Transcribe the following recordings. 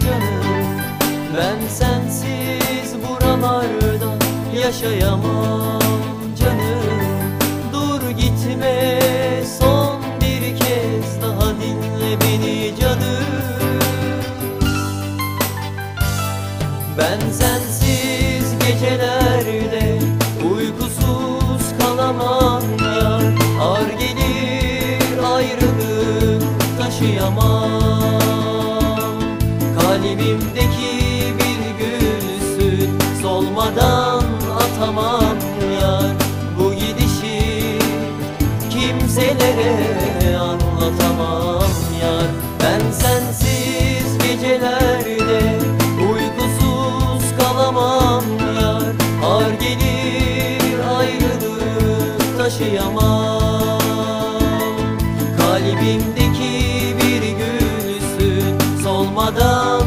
canım. Ben sensiz buralarda yaşayamam canım. Dur gitme son bir kez daha dinle beni canım. Ben sensiz gecelerde Kalbimdeki bir gülsün solmadan atamam yar. Bu gidişi kimselere anlatamam yar. Ben sensiz gecelerde uykusuz kalamam yar. Ar gelir ayrılık taşıyamam. Kalbimdeki bir gülsün solmadan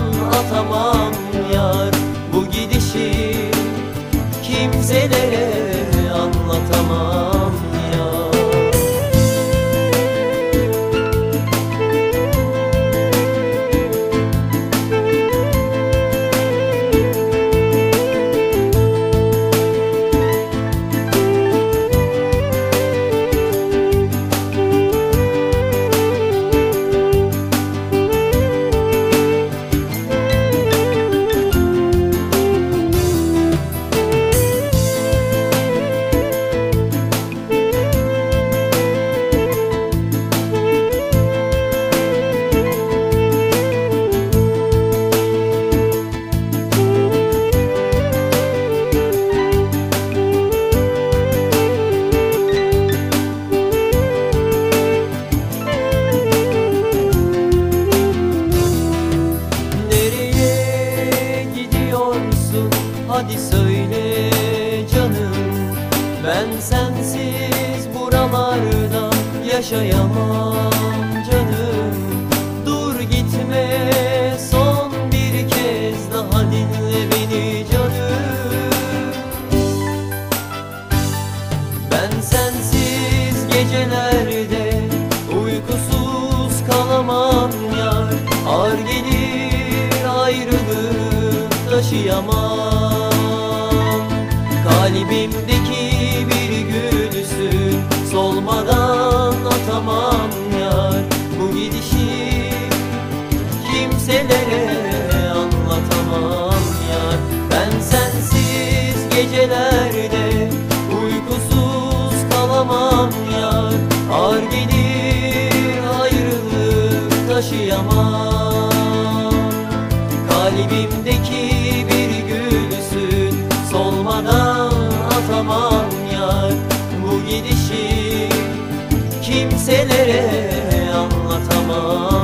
yaşayamam canım. Dur gitme son bir kez daha dinle beni canım. Ben sensiz gecelerde uykusuz kalamam yar. Ar gelir ayrılık taşıyamam. Kalbimdeki bir gülsün solmadan tamam yar bu gidişi Kimselere anlatamam yar. Ben sensiz gecelerde uykusuz kalamam yar. Ağır gelir ayrılık taşıyamam. Kalbimde kimselere anlatamam.